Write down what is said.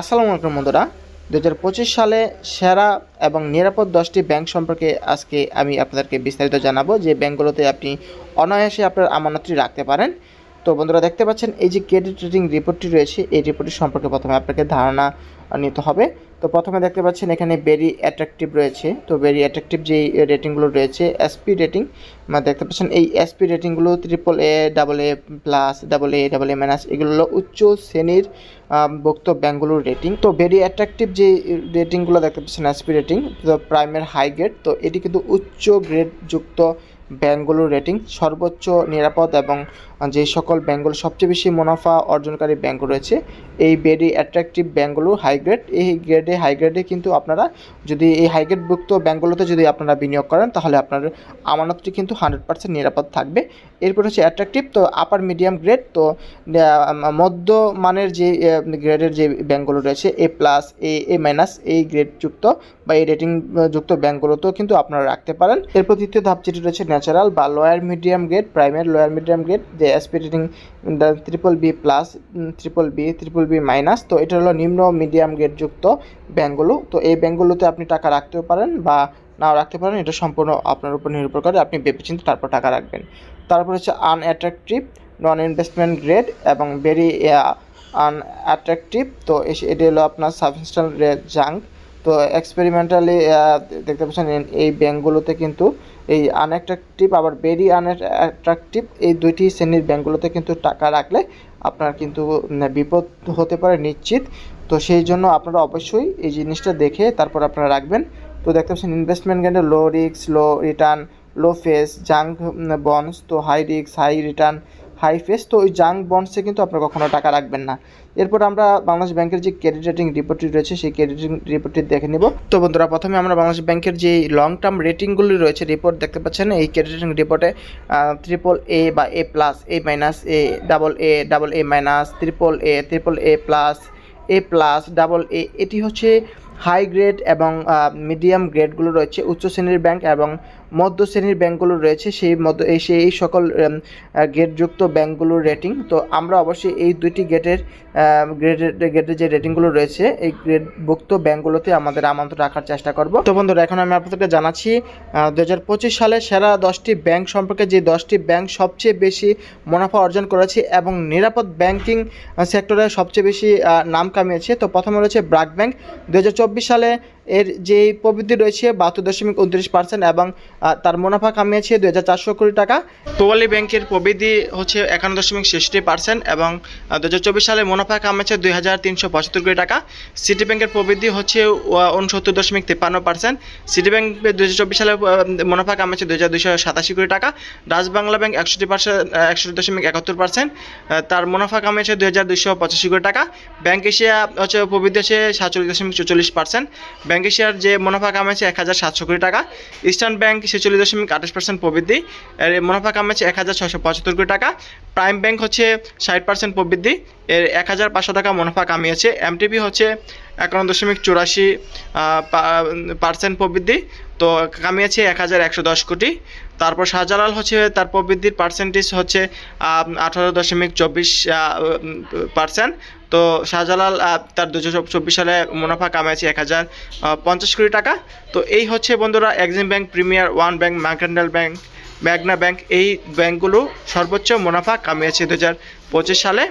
আসসালামু আলাইকুম বন্ধুরা। দু হাজার পঁচিশ সালে সেরা এবং নিরাপদ দশটি ব্যাংক সম্পর্কে আজকে আমি আপনাদেরকে বিস্তারিত জানাব। যে ব্যাংকগুলোতে আপনি অনায়াসে আপনার আমানতটি রাখতে পারেন। তো বন্ধুরা, দেখতে পাচ্ছেন এই যে ক্রেডিট রেটিং রিপোর্টটি রয়েছে, এই রিপোর্টটি সম্পর্কে প্রথমে আপনাকে ধারণা নিতে হবে। তো প্রথমে দেখতে পাচ্ছেন এখানে ভেরি অ্যাট্রাকটিভ রয়েছে। তো ভেরি অ্যাট্রাকটিভ যেই রেটিংগুলো রয়েছে এসপি রেটিং মানে দেখতে পাচ্ছেন এই SP রেটিংগুলো triple A double A plus double A double A minus এগুলো হলো উচ্চ শ্রেণির ভুক্ত ব্যাঙ্কগুলোর রেটিং তো ভেরি অ্যাট্রাকটিভ যে রেটিংগুলো দেখতে পাচ্ছেন এসপি রেটিং তো প্রাইমের হাই গ্রেড তো এটি কিন্তু উচ্চ গ্রেড যুক্ত ব্যাঙ্কগুলোর রেটিং, সর্বোচ্চ নিরাপদ এবং যে সকল ব্যাঙ্কগুলো সবচেয়ে বেশি মুনাফা অর্জনকারী ব্যাঙ্ক রয়েছে, এই ভেরি অ্যাট্রাকটিভ ব্যাঙ্কগুলো হাই গ্রেড এই গ্রেডে হাই গ্রেডে কিন্তু আপনারা যদি এই হাই গ্রেডভুক্ত ব্যাঙ্কগুলোতে যদি আপনারা বিনিয়োগ করেন, তাহলে আপনার আমানতটি কিন্তু হান্ড্রেড পার্সেন্ট নিরাপদ থাকবে। এরপর হচ্ছে অ্যাট্রাকটিভ তো আপার মিডিয়াম গ্রেড তো মধ্য মানের যে গ্রেডের যে ব্যাঙ্কগুলো রয়েছে এ প্লাস এ এ মাইনাস এই গ্রেডযুক্ত বা এই রেটিংযুক্ত ব্যাঙ্কগুলোতেও কিন্তু আপনারা রাখতে পারেন। এরপর তৃতীয় ধাপ যেটি রয়েছে ন্যাচারাল বা লোয়ার মিডিয়াম গ্রেড প্রাইমের লোয়ার মিডিয়াম গ্রেড যে S P rating triple B plus triple B triple B minus তো এটা হলো নিম্ন মিডিয়াম গ্রেড যুক্ত ব্যাঙ্কগুলো। তো এই ব্যাঙ্কগুলোতে আপনি টাকা রাখতেও পারেন বা নাও রাখতে পারেন, এটা সম্পূর্ণ আপনার উপর নির্ভর করে, আপনি ভেবেচিন্তে তারপর টাকা রাখবেন। তারপর হচ্ছে আনঅ্যাট্রাকটিভ নন ইনভেস্টমেন্ট গ্রেড এবং ভেরি আনঅ্যাট্রাকটিভ তো এটা হলো আপনার সাবস্টেন্সিয়াল জাঙ্ক তো এক্সপেরিমেন্টালি দেখতে পাচ্ছেন এই- ব্যাঙ্কগুলোতে কিন্তু এই আনঅ্যাট্রাকটিভ আবার ভেরি আনঅ্যাট্রাকটিভ এই দুইটি শ্রেণির ব্যাঙ্কগুলোতে কিন্তু টাকা রাখলে আপনার কিন্তু বিপদ হতে পারে নিশ্চিত। তো সেই জন্য আপনারা অবশ্যই এই জিনিসটা দেখে তারপর আপনারা রাখবেন। তো দেখতে পাচ্ছেন investment গ্যান্ডে low risk low return low face junk bonds তো high risk high return high face তো ওই জাঙ্ক বন্ডসে কিন্তু আপনারা কখনো টাকা রাখবেন না। এরপর আমরা বাংলাদেশ ব্যাংকের যে ক্রেডিট রেটিং রিপোর্টটি রয়েছে, সেই ক্রেডিট রিপোর্টটি দেখে নিব। তো বন্ধুরা, প্রথমে আমরা বাংলাদেশ ব্যাংকের যে লং টার্ম রেটিংগুলি রয়েছে রিপোর্ট দেখতে পাচ্ছেন, এই ক্রেডিট রেটিং রিপোর্টে ট্রিপল এ বা A plus A minus A double A double A minus triple A triple A plus A plus double A এটি হচ্ছে হাই গ্রেড এবং মিডিয়াম গ্রেডগুলো রয়েছে, উচ্চ শ্রেণির ব্যাংক এবং মধ্য শ্রেণির ব্যাংকগুলো রয়েছে, সেই মধ্য, এই সেই এই সকল গেটযুক্ত ব্যাংকগুলোর রেটিং তো আমরা অবশ্যই এই দুইটি গেটের গ্রেডের গেটের যে রেটিংগুলো রয়েছে, এই গ্রেডভুক্ত ব্যাংকগুলোতে আমাদের আমন্ত্রণ রাখার চেষ্টা করব। তো বন্ধুরা, এখন আমি আপনাদেরকে জানাচ্ছি দু হাজার পঁচিশ সালে সেরা দশটি ব্যাংক সম্পর্কে যে দশটি ব্যাংক সবচেয়ে বেশি মুনাফা অর্জন করেছে এবং নিরাপদ ব্যাংকিং সেক্টরে সবচেয়ে বেশি নাম কামিয়েছে, তো প্রথমে রয়েছে ব্রাক ব্যাংক। দু হাজার চব্বিশ সালে এর যে প্রবৃদ্ধি রয়েছে বাহাত্তর দশমিক উনত্রিশ পার্সেন্ট এবং তার মুনাফা কামিয়েছে দু হাজার চারশো কোটি টাকা। পোয়ালি ব্যাংকের প্রবৃদ্ধি হচ্ছে একান্ন দশমিক ছেষট্টি পার্সেন্ট এবং দু হাজার চব্বিশ সালে মুনাফা কামিয়েছে দুই হাজার তিনশো পঁচাত্তর কোটি টাকা। সিটি ব্যাংকের প্রবৃদ্ধি হচ্ছে উনসত্তর দশমিক তিপ্পান্ন পার্সেন্ট। সিটি ব্যাংক দু হাজার চব্বিশ সালে মুনাফা কামিয়েছে দুই হাজার দুইশো সাতাশি কোটি টাকা। রাজ বাংলা ব্যাংক একষট্টি পার্সেন্ট একষট্টি দশমিক একাত্তর পার্সেন্ট। তার মুনাফা কামিয়েছে দুই হাজার দুইশো পঁচাশি কোটি টাকা। ব্যাংক এশিয়া হচ্ছে প্রবৃদ্ধি হচ্ছে সাতচল্লিশ দশমিক চল্লিশ পার্সেন্ট। ব্যাংক এশিয়ার যে মুনাফা কামিয়েছে এক হাজার সাতশো কোটি টাকা ইস্টার্ন ব্যাংক ছেচল্লিশ দশমিক আঠাশ পার্সেন্ট প্রবৃদ্ধি, এর মুনাফা কামিয়েছে এক হাজার ছশো পঁচাত্তর কোটি টাকা প্রাইম ব্যাংক হচ্ছে ষাট পার্সেন্ট প্রবৃদ্ধি, এর এক হাজার পাঁচশো টাকা মুনাফা কামিয়েছে এমটিপি হচ্ছে একান্ন দশমিক চুরাশি পার্সেন্ট প্রবৃদ্ধি, তো কামিয়েছে এক হাজার একশো দশ কোটি। তারপর শাহজালাল হচ্ছে তার প্রবৃদ্ধির পার্সেন্টেজ হচ্ছে আঠারো দশমিক চব্বিশ পার্সেন্ট তো শাহজালাল তার দু চব্বিশ সালে মুনাফা কামিয়েছে এক হাজার পঞ্চাশ কোটি টাকা। তো এই হচ্ছে বন্ধুরা Exim Bank Premier One Bank Mercantile Bank Magna bank এই ব্যাংকগুলো সর্বোচ্চ মুনাফা কামিয়েছে দু হাজার পঁচিশ সালে।